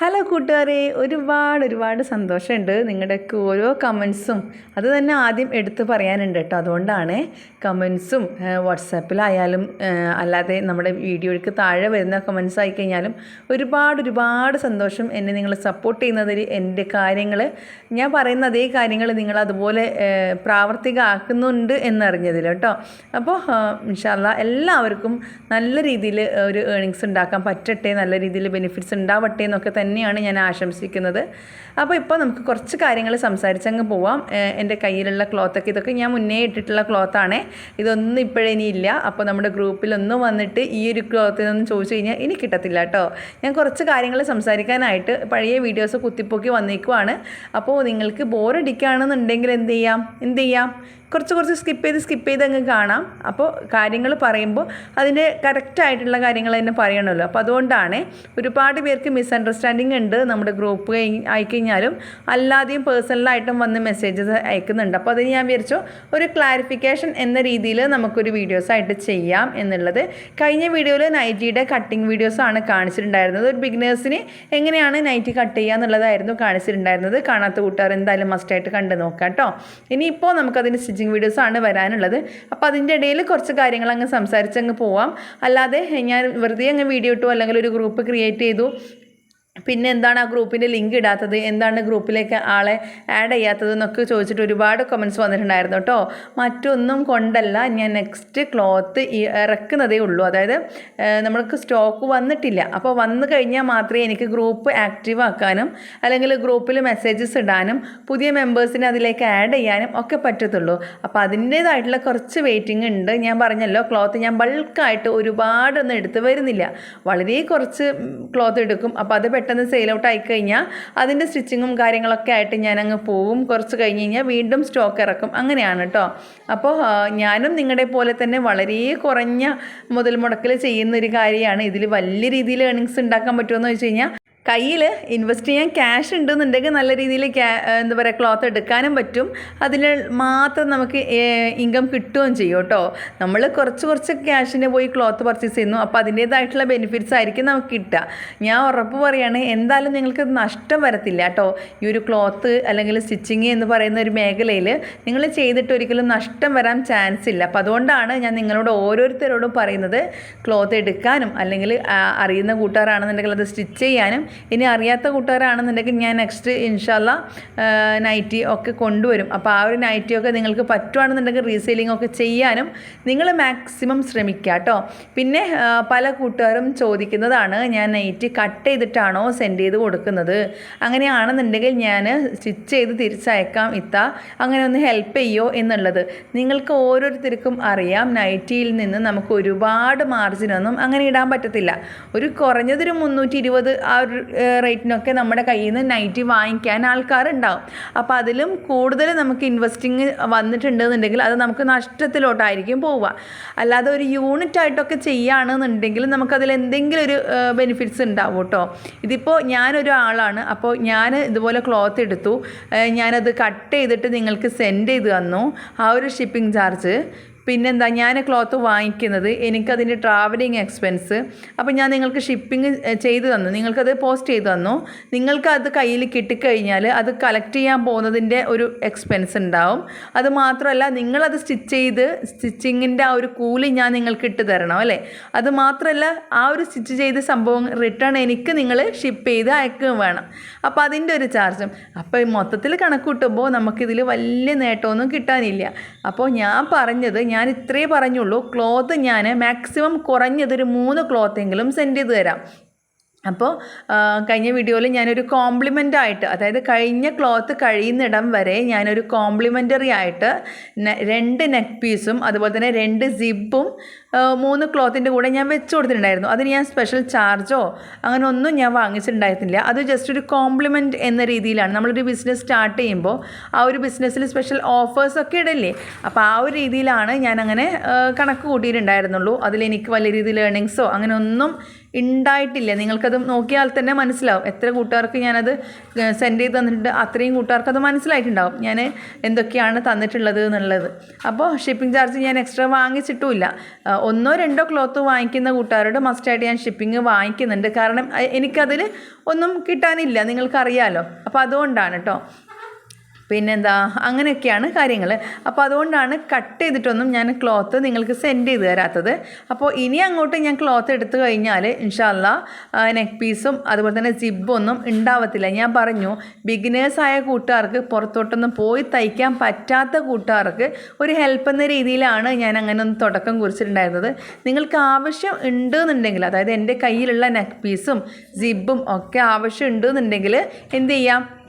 Hello കൂട്ടുകാരെ ഒരുപാട് ഒരുപാട് സന്തോഷമുണ്ട് നിങ്ങളുടെയൊക്കെ ഓരോ കമൻസും അത് തന്നെ ആദ്യം എടുത്ത് പറയാനുണ്ട് കേട്ടോ. അതുകൊണ്ടാണ് കമൻസും വാട്സാപ്പിലായാലും അല്ലാതെ നമ്മുടെ വീഡിയോയ്ക്ക് താഴെ വരുന്ന കമൻസ് ആയിക്കഴിഞ്ഞാലും ഒരുപാട് ഒരുപാട് സന്തോഷം എന്നെ നിങ്ങൾ സപ്പോർട്ട് ചെയ്യുന്നതിൽ എന്റെ കാര്യങ്ങൾ ഞാൻ പറയുന്ന അതേ കാര്യങ്ങൾ നിങ്ങൾ അതുപോലെ പ്രാവർത്തിക പ്രാവർത്തികമാക്കുന്നുണ്ട് എന്നറിഞ്ഞതിൽ കേട്ടോ. അപ്പോൾ ഇൻഷാല്ല എല്ലാവർക്കും നല്ല രീതിയിൽ ഒരു ഏണിങ്സ് ഉണ്ടാക്കാൻ പറ്റട്ടെ നല്ല രീതിയിൽ ബെനിഫിറ്റ്സ് ഉണ്ടാവട്ടെ എന്നൊക്കെ തന്നെയാണ് ഞാൻ ആശംസിക്കുന്നത്. അപ്പോൾ ഇപ്പോൾ നമുക്ക് കുറച്ച് കാര്യങ്ങൾ സംസാരിച്ചങ്ങ് പോവാം. എന്റെ കയ്യിലുള്ള ക്ലോത്തൊക്കെ ഇതൊക്കെ ഞാൻ മുന്നേ ഇട്ടിട്ടുള്ള ക്ലോത്താണ് ഇതൊന്നും ഇപ്പോഴേ ഇല്ല. അപ്പോൾ നമ്മുടെ ഗ്രൂപ്പിലൊന്നും വന്നിട്ട് ഈ ഒരു ക്ലോത്തിൽ നിന്നും ചോദിച്ചു കഴിഞ്ഞാൽ ഇനി കിട്ടത്തില്ല കേട്ടോ. ഞാൻ കുറച്ച് കാര്യങ്ങൾ സംസാരിക്കാനായിട്ട് പഴയ വീഡിയോസ് കുത്തിപ്പൊക്കി വന്നേക്കുവാണ്. അപ്പോൾ നിങ്ങൾക്ക് ബോറടിക്കുകയാണെന്നുണ്ടെങ്കിൽ എന്ത് ചെയ്യാം? എന്ത് ചെയ്യാം? കുറച്ച് കുറച്ച് സ്കിപ്പ് ചെയ്ത് സ്കിപ്പ് ചെയ്ത് അങ്ങ് കാണാം. അപ്പോൾ കാര്യങ്ങൾ പറയുമ്പോൾ അതിന്റെ കറക്റ്റായിട്ടുള്ള കാര്യങ്ങൾ തന്നെ പറയണമല്ലോ അപ്പോൾ അതുകൊണ്ടാണ് ഒരുപാട് പേർക്ക് മിസ്അണ്ടർസ്റ്റാൻഡിങ് ഉണ്ട് നമ്മുടെ ഗ്രൂപ്പ് ആയിക്കഴിഞ്ഞാലും. അല്ലാതെയും പേഴ്സണലായിട്ടും വന്ന് മെസ്സേജസ് അയക്കുന്നുണ്ട്. അപ്പോൾ അതിന് ഞാൻ വിചാരിച്ചു ഒരു ക്ലാരിഫിക്കേഷൻ എന്ന രീതിയിൽ നമുക്കൊരു വീഡിയോസ് ആയിട്ട് ചെയ്യാം എന്നുള്ളത്. കഴിഞ്ഞ വീഡിയോയിൽ നൈറ്റിയുടെ കട്ടിങ് വീഡിയോസാണ് കാണിച്ചിട്ടുണ്ടായിരുന്നത്. ഒരു ബിഗിനേഴ്സിന് എങ്ങനെയാണ് നൈറ്റി കട്ട് ചെയ്യുക എന്നുള്ളതായിരുന്നു കാണിച്ചിട്ടുണ്ടായിരുന്നത്. കാണാത്ത കൂട്ടുകാർ എന്തായാലും മസ്റ്റായിട്ട് കണ്ടു നോക്കാം കേട്ടോ ഇനിയിപ്പോൾ നമുക്കതിന് വീഡിയോസ് ആണ് വരാനുള്ളത്. അപ്പോൾ അതിന്റെ ഇടയിൽ കുറച്ച് കാര്യങ്ങൾ അങ്ങ് സംസാരിച്ചങ്ങ് പോവാം. അല്ലാതെ ഞാൻ വെറുതെ അങ്ങ് വീഡിയോ ഇട്ടു അല്ലെങ്കിൽ ഒരു ഗ്രൂപ്പ് ക്രിയേറ്റ് ചെയ്തു പിന്നെ എന്താണ് ആ ഗ്രൂപ്പിന്റെ ലിങ്ക് ഇടാത്തത്? എന്താണ് ഗ്രൂപ്പിലേക്ക് ആളെ ആഡ് ചെയ്യാത്തത് എന്നൊക്കെ ചോദിച്ചിട്ട് ഒരുപാട് കമൻസ് വന്നിട്ടുണ്ടായിരുന്നു കേട്ടോ. മറ്റൊന്നും കൊണ്ടല്ല. ഞാൻ നെക്സ്റ്റ് ക്ലോത്ത് ഇറക്കുന്നതേ ഉള്ളൂ. അതായത് നമ്മൾക്ക് സ്റ്റോക്ക് വന്നിട്ടില്ല. അപ്പോൾ വന്നു കഴിഞ്ഞാൽ മാത്രമേ എനിക്ക് ഗ്രൂപ്പ് ആക്റ്റീവ് ആക്കാനും അല്ലെങ്കിൽ ഗ്രൂപ്പിൽ മെസ്സേജസ് ഇടാനും പുതിയ മെമ്പേഴ്സിനെ അതിലേക്ക് ആഡ് ചെയ്യാനും ഒക്കെ പറ്റത്തുള്ളൂ. അപ്പോൾ അതിന്റേതായിട്ടുള്ള കുറച്ച് വെയിറ്റിംഗ് ഉണ്ട്. ഞാൻ പറഞ്ഞല്ലോ ക്ലോത്ത് ഞാൻ ബൾക്കായിട്ട് ഒരുപാടൊന്നും എടുത്ത് വരുന്നില്ല. വളരെ കുറച്ച് ക്ലോത്ത് എടുക്കും. അപ്പോൾ അത് സെയിൽ ഔട്ട് ആയി കഴിഞ്ഞാൽ അതിന്റെ സ്റ്റിച്ചിങ്ങും കാര്യങ്ങളൊക്കെ ആയിട്ട് ഞാൻ അങ്ങ് പോവും. കുറച്ച് കഴിഞ്ഞ് കഴിഞ്ഞാൽ വീണ്ടും സ്റ്റോക്ക് ഇറക്കും. അങ്ങനെയാണ് കേട്ടോ അപ്പോൾ ഞാനും നിങ്ങളുടെ പോലെ തന്നെ വളരെ കുറഞ്ഞ മുതൽ മുടക്കിൽ ചെയ്യുന്ന ഒരു കാര്യമാണ് ഇതിൽ വലിയ രീതിയിൽ ഏണിങ്സ് ഉണ്ടാക്കാൻ പറ്റുമെന്ന് വെച്ച് കഴിഞ്ഞാൽ കയ്യിൽ ഇൻവെസ്റ്റ് ചെയ്യാൻ ക്യാഷ് ഉണ്ടെന്നുണ്ടെങ്കിൽ നല്ല രീതിയിൽ എന്താ പറയുക ക്ലോത്ത് എടുക്കാനും പറ്റും. അതിൽ മാത്രം നമുക്ക് ഇൻകം കിട്ടുകയും ചെയ്യും കേട്ടോ. നമ്മൾ കുറച്ച് കുറച്ച് ക്യാഷിന് പോയി ക്ലോത്ത് പർച്ചേസ് ചെയ്യുന്നു. അപ്പോൾ അതിന്റേതായിട്ടുള്ള ബെനിഫിറ്റ്സ് ആയിരിക്കും നമുക്ക് കിട്ടുക. ഞാൻ ഉറപ്പ് പറയുകയാണ് എന്തായാലും നിങ്ങൾക്ക് നഷ്ടം വരത്തില്ല കേട്ടോ. ഈ ഒരു ക്ലോത്ത് അല്ലെങ്കിൽ സ്റ്റിച്ചിങ് എന്ന് പറയുന്ന ഒരു മേഖലയിൽ നിങ്ങൾ ചെയ്തിട്ട് ഒരിക്കലും നഷ്ടം വരാൻ ചാൻസ് ഇല്ല. അപ്പോൾ അതുകൊണ്ടാണ് ഞാൻ നിങ്ങളോട് ഓരോരുത്തരോടും പറയുന്നത് ക്ലോത്ത് എടുക്കാനും അല്ലെങ്കിൽ അറിയുന്ന കൂട്ടുകാരാണെന്നുണ്ടെങ്കിൽ അത് സ്റ്റിച്ച് ചെയ്യാനും ഇനി അറിയാത്ത കൂട്ടുകാരാണെന്നുണ്ടെങ്കിൽ ഞാൻ നെക്സ്റ്റ് ഇൻഷാല്ല നൈറ്റി ഒക്കെ കൊണ്ടുവരും. അപ്പോൾ ആ ഒരു നൈറ്റി ഒക്കെ നിങ്ങൾക്ക് പറ്റുവാണെന്നുണ്ടെങ്കിൽ റീസെയിലിംഗ് ഒക്കെ ചെയ്യാനും നിങ്ങൾ മാക്സിമം ശ്രമിക്കുക കേട്ടോ. പിന്നെ പല കൂട്ടുകാരും ചോദിക്കുന്നതാണ് ഞാൻ നൈറ്റ് കട്ട് ചെയ്തിട്ടാണോ സെൻഡ് ചെയ്ത് കൊടുക്കുന്നത്? അങ്ങനെയാണെന്നുണ്ടെങ്കിൽ ഞാൻ സ്റ്റിച്ച് ചെയ്ത് തിരിച്ചയക്കാം ഇത്ത. അങ്ങനെ ഒന്ന് ഹെൽപ്പ് ചെയ്യോ എന്നുള്ളത് നിങ്ങൾക്ക് ഓരോരുത്തർക്കും അറിയാം. നൈറ്റിയിൽ നിന്ന് നമുക്ക് ഒരുപാട് മാർജിനൊന്നും അങ്ങനെ ഇടാൻ പറ്റത്തില്ല. ഒരു കുറഞ്ഞതൊരു മുന്നൂറ്റി ഇരുപത് ആ ഒരു റേറ്റിനൊക്കെ നമ്മുടെ കയ്യിൽ നിന്ന് നൈറ്റി വാങ്ങിക്കാൻ ആൾക്കാരുണ്ടാവും. അപ്പോൾ അതിലും കൂടുതൽ നമുക്ക് ഇൻവെസ്റ്റിങ് വന്നിട്ടുണ്ടെന്നുണ്ടെങ്കിൽ അത് നമുക്ക് നഷ്ടത്തിലോട്ടായിരിക്കും പോവുക. അല്ലാതെ ഒരു യൂണിറ്റ് ആയിട്ടൊക്കെ ചെയ്യുകയാണെന്നുണ്ടെങ്കിൽ നമുക്കതിൽ എന്തെങ്കിലും ഒരു ബെനിഫിറ്റ്സ് ഉണ്ടാവും കേട്ടോ ഇതിപ്പോൾ ഞാനൊരു ആളാണ് അപ്പോൾ ഞാൻ ഇതുപോലെ ക്ലോത്ത് എടുത്തു. ഞാനത് കട്ട് ചെയ്തിട്ട് നിങ്ങൾക്ക് സെൻഡ് ചെയ്ത് തന്നു. ആ ഒരു ഷിപ്പിംഗ് ചാർജ് പിന്നെന്താ ഞാൻ ക്ലോത്ത് വാങ്ങിക്കുന്നത് എനിക്കതിന്റെ ട്രാവലിംഗ് എക്സ്പെൻസ് അപ്പോൾ ഞാൻ നിങ്ങൾക്ക് ഷിപ്പിംഗ് ചെയ്തു തന്നു. നിങ്ങൾക്കത് പോസ്റ്റ് ചെയ്തു തന്നു. നിങ്ങൾക്ക് അത് കയ്യിൽ കിട്ടിക്കഴിഞ്ഞാൽ അത് കളക്ട് ചെയ്യാൻ പോകുന്നതിന്റെ ഒരു എക്സ്പെൻസ് ഉണ്ടാവും. അത് മാത്രമല്ല നിങ്ങളത് സ്റ്റിച്ച് ചെയ്ത് സ്റ്റിച്ചിങ്ങിന്റെ ആ ഒരു കൂലി ഞാൻ നിങ്ങൾക്ക് ഇട്ട് തരണം അല്ലേ? അത് മാത്രമല്ല ആ ഒരു സ്റ്റിച്ച് ചെയ്ത സംഭവം റിട്ടേൺ എനിക്ക് നിങ്ങൾ ഷിപ്പ് ചെയ്ത് അയക്കുകയും വേണം. അപ്പോൾ അതിന്റെ ഒരു ചാർജും അപ്പോൾ മൊത്തത്തിൽ കണക്ക് കൂട്ടുമ്പോൾ നമുക്കിതിൽ വലിയ നേട്ടമൊന്നും കിട്ടാനില്ല. അപ്പോൾ ഞാൻ പറഞ്ഞത് ഞാൻ ഇത്രേ പറഞ്ഞുള്ളൂ. ക്ലോത്ത് ഞാൻ മാക്സിമം കുറഞ്ഞതൊരു മൂന്ന് ക്ലോത്തെങ്കിലും സെൻഡ് ചെയ്ത് തരാം. അപ്പോൾ കഴിഞ്ഞ വീഡിയോയിൽ ഞാനൊരു കോംപ്ലിമെന്റ് ആയിട്ട് അതായത് കഴിഞ്ഞ ക്ലോത്ത് കഴിയുന്നിടം വരെ ഞാനൊരു കോംപ്ലിമെന്ററി ആയിട്ട് രണ്ട് നെക്ക് പീസും അതുപോലെ തന്നെ രണ്ട് സിബും മൂന്ന് ക്ലോത്തിന്റെ കൂടെ ഞാൻ വെച്ച് കൊടുത്തിട്ടുണ്ടായിരുന്നു. അതിന് ഞാൻ സ്പെഷ്യൽ ചാർജോ അങ്ങനെ ഒന്നും ഞാൻ വാങ്ങിച്ചിട്ടുണ്ടായിരുന്നില്ല. അത് ജസ്റ്റ് ഒരു കോംപ്ലിമെന്റ് എന്ന രീതിയിലാണ്. നമ്മളൊരു ബിസിനസ് സ്റ്റാർട്ട് ചെയ്യുമ്പോൾ ആ ഒരു ബിസിനസ്സിൽ സ്പെഷ്യൽ ഓഫേഴ്സൊക്കെ ഇടല്ലേ? അപ്പോൾ ആ ഒരു രീതിയിലാണ് ഞാനങ്ങനെ കണക്ക് കൂട്ടിയിട്ടുണ്ടായിരുന്നുള്ളൂ. അതിലെനിക്ക് വലിയ രീതിയിൽ ലേണിങ്സോ അങ്ങനെ ഒന്നും ഉണ്ടായിട്ടില്ല നിങ്ങൾക്കത് നോക്കിയാൽ തന്നെ മനസ്സിലാവും. എത്ര കൂട്ടുകാർക്ക് ഞാനത് സെൻഡ് ചെയ്ത് തന്നിട്ടുണ്ട് അത്രയും കൂട്ടുകാർക്ക് അത് മനസ്സിലായിട്ടുണ്ടാവും. ഞാൻ എന്തൊക്കെയാണ് തന്നിട്ടുള്ളത് എന്നുള്ളത്. അപ്പോൾ ഷിപ്പിംഗ് ചാർജ് ഞാൻ എക്സ്ട്രാ വാങ്ങിച്ചിട്ടുമില്ല. ഒന്നോ രണ്ടോ ക്ലോത്ത് വാങ്ങിക്കുന്ന കൂട്ടുകാരോട് മസ്റ്റായിട്ട് ഞാൻ ഷിപ്പിംഗ് വാങ്ങിക്കുന്നുണ്ട്. കാരണം എനിക്കതിൽ ഒന്നും കിട്ടാനില്ല. നിങ്ങൾക്കറിയാലോ. അപ്പോൾ അതുകൊണ്ടാണ് കേട്ടോ പിന്നെന്താ അങ്ങനെയൊക്കെയാണ് കാര്യങ്ങൾ അപ്പോൾ അതുകൊണ്ടാണ് കട്ട് ചെയ്തിട്ടൊന്നും ഞാൻ ക്ലോത്ത് നിങ്ങൾക്ക് സെൻഡ് ചെയ്ത് തരാത്തത്. അപ്പോൾ ഇനി അങ്ങോട്ട് ഞാൻ ക്ലോത്ത് എടുത്തു കഴിഞ്ഞാൽ ഇൻഷാല്ല നെക്ക് പീസും അതുപോലെ തന്നെ സിബൊന്നും ഉണ്ടാവത്തില്ല. ഞാൻ പറഞ്ഞു ബിഗിനേഴ്സായ കൂട്ടുകാർക്ക് പുറത്തോട്ടൊന്നും പോയി തയ്ക്കാൻ പറ്റാത്ത കൂട്ടുകാർക്ക് ഒരു ഹെൽപ്പ് എന്ന രീതിയിലാണ് ഞാൻ അങ്ങനെ ഒന്ന് തുടക്കം കുറിച്ചിട്ടുണ്ടായിരുന്നത്. നിങ്ങൾക്ക് ആവശ്യം ഉണ്ട് എന്നുണ്ടെങ്കിൽ അതായത് എന്റെ കയ്യിലുള്ള നെക്ക് പീസും സിബും ഒക്കെ ആവശ്യം ഉണ്ട് എന്നുണ്ടെങ്കിൽ എന്ത് ചെയ്യാം?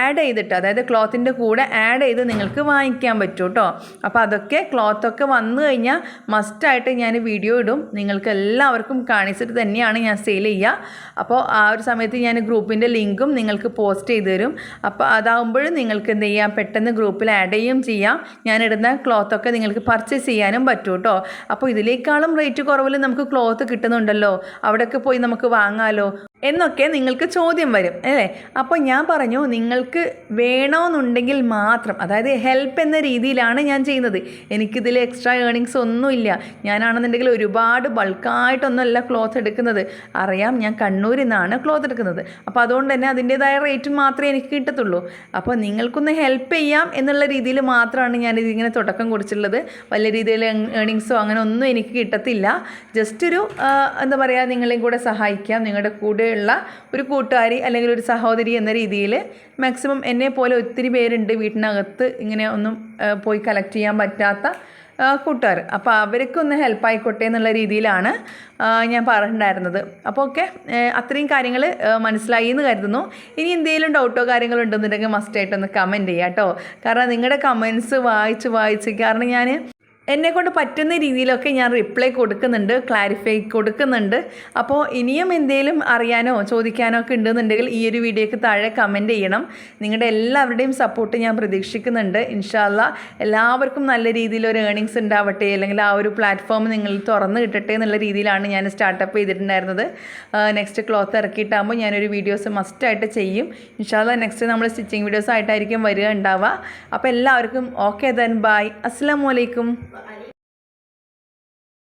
ആഡ് ചെയ്തിട്ട് അതായത് ക്ലോത്തിന്റെ കൂടെ ആഡ് ചെയ്ത് നിങ്ങൾക്ക് വാങ്ങിക്കാൻ പറ്റും കേട്ടോ അപ്പോൾ അതൊക്കെ ക്ലോത്തൊക്കെ വന്നു കഴിഞ്ഞാൽ മസ്റ്റായിട്ട് ഞാൻ വീഡിയോ ഇടും. നിങ്ങൾക്ക് എല്ലാവർക്കും കാണിച്ചിട്ട് തന്നെയാണ് ഞാൻ സെയിൽ ചെയ്യുക അപ്പോൾ ആ ഒരു സമയത്ത് ഞാൻ ഗ്രൂപ്പിന്റെ ലിങ്കും നിങ്ങൾക്ക് പോസ്റ്റ് ചെയ്ത് തരും. അപ്പോൾ അതാകുമ്പോഴും നിങ്ങൾക്ക് എന്ത് ചെയ്യാം? പെട്ടെന്ന് ഗ്രൂപ്പിൽ ആഡ് ചെയ്യുകയും ചെയ്യാം. ഞാൻ ഇടുന്ന ക്ലോത്തൊക്കെ നിങ്ങൾക്ക് പർച്ചേസ് ചെയ്യാനും പറ്റും കേട്ടോ അപ്പോൾ ഇതിലേക്കാളും റേറ്റ് കുറവിൽ നമുക്ക് ക്ലോത്ത് കിട്ടുന്നുണ്ടല്ലോ. അവിടെയൊക്കെ പോയി നമുക്ക് വാങ്ങാമല്ലോ എന്നൊക്കെ നിങ്ങൾക്ക് ചോദ്യം വരും അല്ലേ? അപ്പോൾ ഞാൻ പറഞ്ഞു നിങ്ങൾക്ക് വേണമെന്നുണ്ടെങ്കിൽ മാത്രം അതായത് ഹെൽപ്പ് എന്ന രീതിയിലാണ് ഞാൻ ചെയ്യുന്നത്. എനിക്കിതിൽ എക്സ്ട്രാ ഏണിങ്സ് ഒന്നുമില്ല. ഞാനാണെന്നുണ്ടെങ്കിൽ ഒരുപാട് ബൾക്കായിട്ടൊന്നുമല്ല ക്ലോത്ത് എടുക്കുന്നത്. അറിയാം ഞാൻ കണ്ണൂരിൽ നിന്നാണ് ക്ലോത്ത് എടുക്കുന്നത്. അപ്പോൾ അതുകൊണ്ട് തന്നെ അതിന്റേതായ റേറ്റ് മാത്രമേ എനിക്ക് കിട്ടത്തുള്ളൂ. അപ്പോൾ നിങ്ങൾക്കൊന്ന് ഹെൽപ്പ് ചെയ്യാം എന്നുള്ള രീതിയിൽ മാത്രമാണ് ഞാൻ ഇതിങ്ങനെ തുടക്കം കുറിച്ചിട്ടുള്ളത്. വലിയ രീതിയിൽ ഏണിങ്സോ അങ്ങനെ ഒന്നും എനിക്ക് കിട്ടത്തില്ല. ജസ്റ്റ് ഒരു എന്താ പറയുക നിങ്ങളെയും കൂടെ സഹായിക്കാം. നിങ്ങളുടെ കൂടെയുള്ള ഒരു കൂട്ടുകാരി അല്ലെങ്കിൽ ഒരു സഹോദരി എന്ന രീതിയിൽ മാക്സിമം എന്നെ പോലെ ഒത്തിരി പേരുണ്ട് വീട്ടിനകത്ത് ഇങ്ങനെ ഒന്നും പോയി കളക്ട് ചെയ്യാൻ പറ്റാത്ത കൂട്ടുകാർ. അപ്പോൾ അവർക്കൊന്ന് ഹെൽപ്പ് ആയിക്കോട്ടെ എന്നുള്ള രീതിയിലാണ് ഞാൻ പറഞ്ഞിട്ടുണ്ടായിരുന്നത്. അപ്പോൾ ഓക്കെ അത്രയും കാര്യങ്ങൾ മനസ്സിലായി എന്ന് കരുതുന്നു. ഇനി എന്തെങ്കിലും ഡൗട്ടോ കാര്യങ്ങളോ ഉണ്ടെന്നുണ്ടെങ്കിൽ മസ്റ്റായിട്ടൊന്ന് കമന്റ് ചെയ്യാം കേട്ടോ കാരണം നിങ്ങളുടെ കമൻസ് വായിച്ച് വായിച്ച് കാരണം ഞാൻ എന്നെ കൊണ്ട് പറ്റുന്ന രീതിയിലൊക്കെ ഞാൻ റിപ്ലൈ കൊടുക്കുന്നുണ്ട് ക്ലാരിഫൈ കൊടുക്കുന്നുണ്ട്. അപ്പോൾ ഇനിയും എന്തെങ്കിലും അറിയാനോ ചോദിക്കാനോ ഒക്കെ ഉണ്ടെന്നുണ്ടെങ്കിൽ ഈ ഒരു വീഡിയോക്ക് താഴെ കമന്റ് ചെയ്യണം. നിങ്ങളുടെ എല്ലാവരുടെയും സപ്പോർട്ട് ഞാൻ പ്രതീക്ഷിക്കുന്നുണ്ട്. ഇൻഷാല്ല എല്ലാവർക്കും നല്ല രീതിയിൽ ഒരു ഏണിങ്സ് ഉണ്ടാവട്ടെ അല്ലെങ്കിൽ ആ ഒരു പ്ലാറ്റ്ഫോം നിങ്ങൾ തുറന്ന് കിട്ടട്ടെ എന്നുള്ള രീതിയിലാണ് ഞാൻ സ്റ്റാർട്ടപ്പ് ചെയ്തിട്ടുണ്ടായിരുന്നത്. നെക്സ്റ്റ് ക്ലോത്ത് ഇറക്കിയിട്ടാകുമ്പോൾ ഞാനൊരു വീഡിയോസ് മസ്റ്റായിട്ട് ചെയ്യും. ഇൻഷാല്ല നെക്സ്റ്റ് നമ്മൾ സ്റ്റിച്ചിങ് വീഡിയോസ് ആയിട്ടായിരിക്കും വരിക ഉണ്ടാവുക. അപ്പോൾ എല്ലാവർക്കും ഓക്കെ ദൻ ബായ് അസ്സാം വലൈക്കും